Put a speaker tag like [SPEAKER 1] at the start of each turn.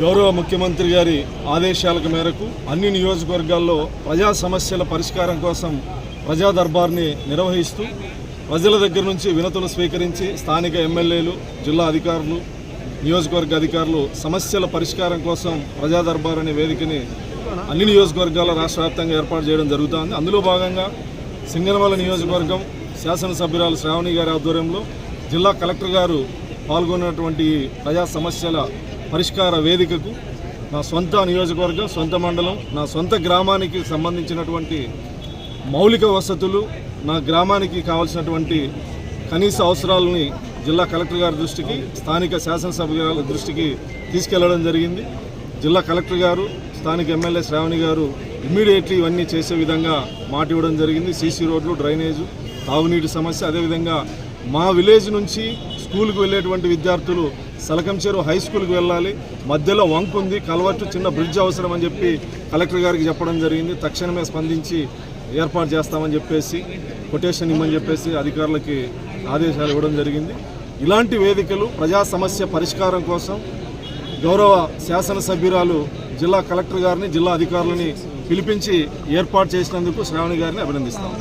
[SPEAKER 1] గౌరవ ముఖ్యమంత్రి గారి ఆదేశాల మేరకు అన్ని నియోజకవర్గాల్లో ప్రజా సమస్యల పరిష్కారం కోసం ప్రజా దర్బార్ని నిర్వహిస్తూ ప్రజల దగ్గర నుంచి వినతులు స్వీకరించి స్థానిక ఎమ్మెల్యేలు జిల్లా అధికారులు నియోజకవర్గ అధికారులు సమస్యల పరిష్కారం కోసం ప్రజా దర్బార్ అనే వేదికని అన్ని నియోజకవర్గాల రాష్ట్ర వ్యాప్తంగా ఏర్పాటు చేయడం జరుగుతోంది. అందులో భాగంగా సింగనమల నియోజకవర్గం శాసనసభ్యురాలు శ్రావణి గారి ఆధ్వర్యంలో జిల్లా కలెక్టర్ గారు పాల్గొన్నటువంటి ఈ ప్రజా సమస్యల పరిష్కార వేదికకు నా సొంత నియోజకవర్గం సొంత మండలం నా సొంత గ్రామానికి సంబంధించినటువంటి మౌలిక వసతులు నా గ్రామానికి కావాల్సినటువంటి కనీస అవసరాలని జిల్లా కలెక్టర్ గారి దృష్టికి స్థానిక శాసనసభ్యుల దృష్టికి తీసుకెళ్ళడం జరిగింది. జిల్లా కలెక్టర్ గారు స్థానిక ఎమ్మెల్యే శ్రావణి గారు ఇమ్మీడియట్లీ ఇవన్నీ చేసే విధంగా మాట ఇవ్వడం జరిగింది. సీసీ రోడ్లు డ్రైనేజు తాగునీటి సమస్య అదేవిధంగా మా విలేజ్ నుంచి స్కూల్కి వెళ్ళేటువంటి విద్యార్థులు సలకంచేరు హై స్కూల్కి వెళ్ళాలి. మధ్యలో వంకు ఉంది కలవట్టు చిన్న బ్రిడ్జ్ అవసరం అని చెప్పి కలెక్టర్ గారికి చెప్పడం జరిగింది. తక్షణమే స్పందించి ఏర్పాటు చేస్తామని చెప్పేసి కొటేషన్ ఇమ్మని చెప్పేసి అధికారులకి ఆదేశాలు ఇవ్వడం జరిగింది. ఇలాంటి వేదికలు ప్రజా సమస్య పరిష్కారం కోసం గౌరవ శాసనసభ్యురాలు జిల్లా కలెక్టర్ గారిని జిల్లా అధికారులని పిలిపించి ఏర్పాటు చేసినందుకు శ్రావణి గారిని అభినందిస్తాము